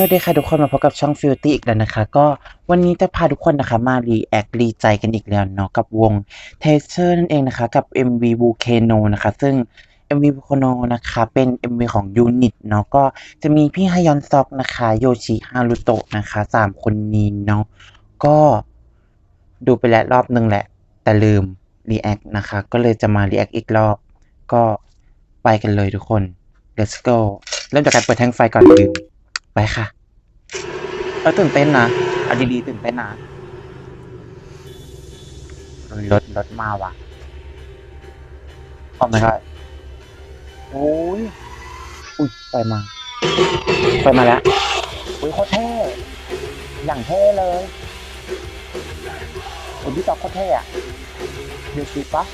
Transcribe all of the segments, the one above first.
สวัสดีค่ะทุกคนมาพบกับช่อง f i l t y อีกแล้วนะคะ ก็วันนี้จะพาทุกคนนะคะมารีแอครีใจกันอีกแล้วเนาะกับวง t a s e r นั่นเองนะคะ กับ MV Volcano นะคะ ซึ่ง MV Volcano นะคะเป็น MV ของ Unit เนาะก็จะมีพี่ฮายอนซอกนะคะโยชิฮารุโตะนะคะสามคนนี้เนาะก็ดูไปแล้วรอบนึงแหละ แต่ลืมรีแอคนะคะ ก็เลยจะมารีแอคอีกรอบ ก็ไปกันเลยทุกคน let's go เริ่มจากการเปิดแท่งไฟก่อนลืม ไปค่ะเออตื่นเต้นนะเอาดีๆตื่นเต้นนะรถรถมาว่ะพร้อมไหมครับโอ้ย อุ้ยไปมาไปมาแล้วอุ้ยโคตรเท่อย่างเท่เลยโอ้ยพี่ตอกโคตรเท่อะเดี๋ยวสิปะ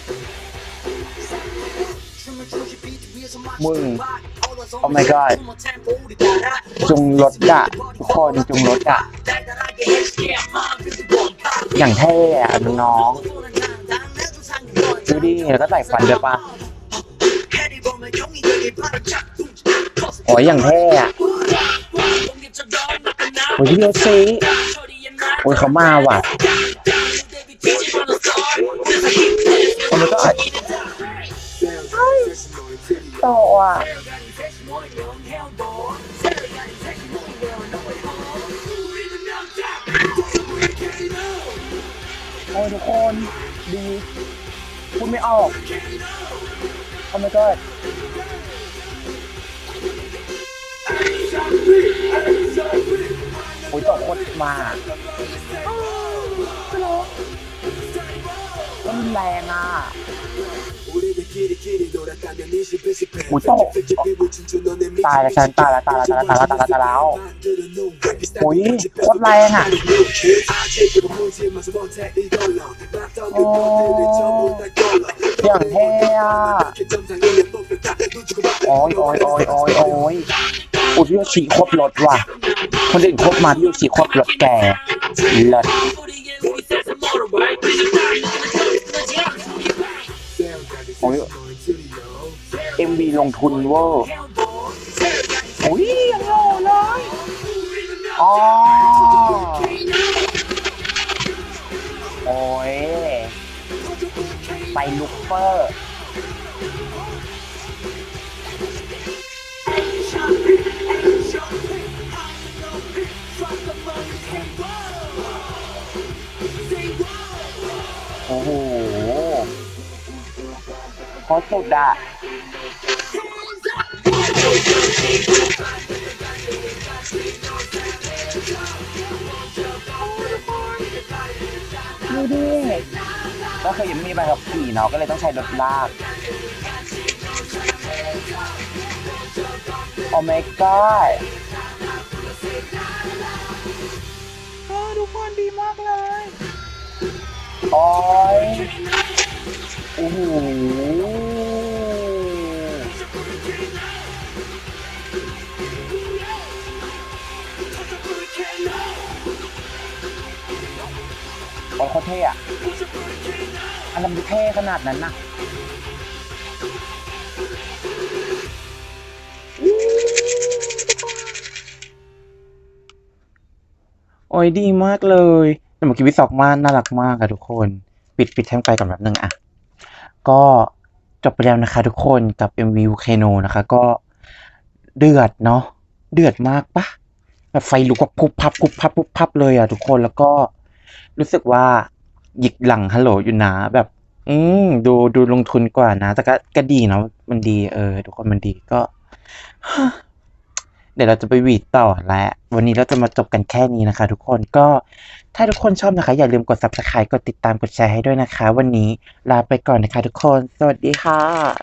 มึง Oh my god จุงรถอะทุกคนจุงรถอะอย่างเท่อะน้องดูดิแล้วก็ใส่ฟันด้วยปะโอ้ยอย่างเท่อะโอ้ยพี่โยซีโอ้ยเขามาว่ะโอ้ my god โตอะ ยทุกคนดีพูดไม่ออกโอ้ my god โอ้ยตกโคตรมา ก็รุนแรงอะอุ้ยตกตายแล้วฉันตายแล้วตายแล้วตายแล้วตายแล้วตายแล้วตายแล้วอุ้ยโคตรแรงอะโอ้อย่างเท่อะโอ้ยโอ้ยโอ้ยโอ้ยโอ้ยอุ้ยพี่โยชิครบรถว่ะ คนอื่นครบมาพี่โยชิครบรถแกเลิศ ลงทุนเวอร์อุ้ยยังโหล่เลยอ๋อโอ้ยไปลุกเปอร์โอ้โหโคตรสุดอะ ดูดิก็คือยังไม่มีใบขับขี่เนาะก็เลยต้องใช้รถลาก โอ้ my god เออทุกคนดีมากเลย โอ้ยโอ้โห โอ้ยโคตรเท่อะอันนั้นเท่ขนาดนั้นนะโอ้ยดีมากเลยแต่เมื่อกี้วิศอกมานน่ารักมากอะทุกคน ปิดปิดแท่งไฟก่อนแบบนึงอะก็จบไปแล้วนะคะ ทุกคนกับ MV Volcano นะคะ ก็เดือดเนาะเดือดมากปะแบบไฟลุกแบบพุบพับพุบพับพุบพับเลยอะทุกคนแล้วก็ รู้สึกว่าหยิกหลังฮัลโหลอยู่นะแบบ อืมดูดูลงทุนกว่านะ แต่ก็ก็ดีเนาะมันดีเออ ทุกคนมันดีก็ เดี๋ยวเราจะไปวีดต่อแล้ววันนี้เราจะมาจบกันแค่นี้นะคะ ทุกคนก็ถ้าทุกคนชอบนะคะ อย่าลืมกด subscribe กดติดตามกดแชร์ให้ด้วยนะคะ วันนี้ลาไปก่อนนะคะ ทุกคน สวัสดีค่ะ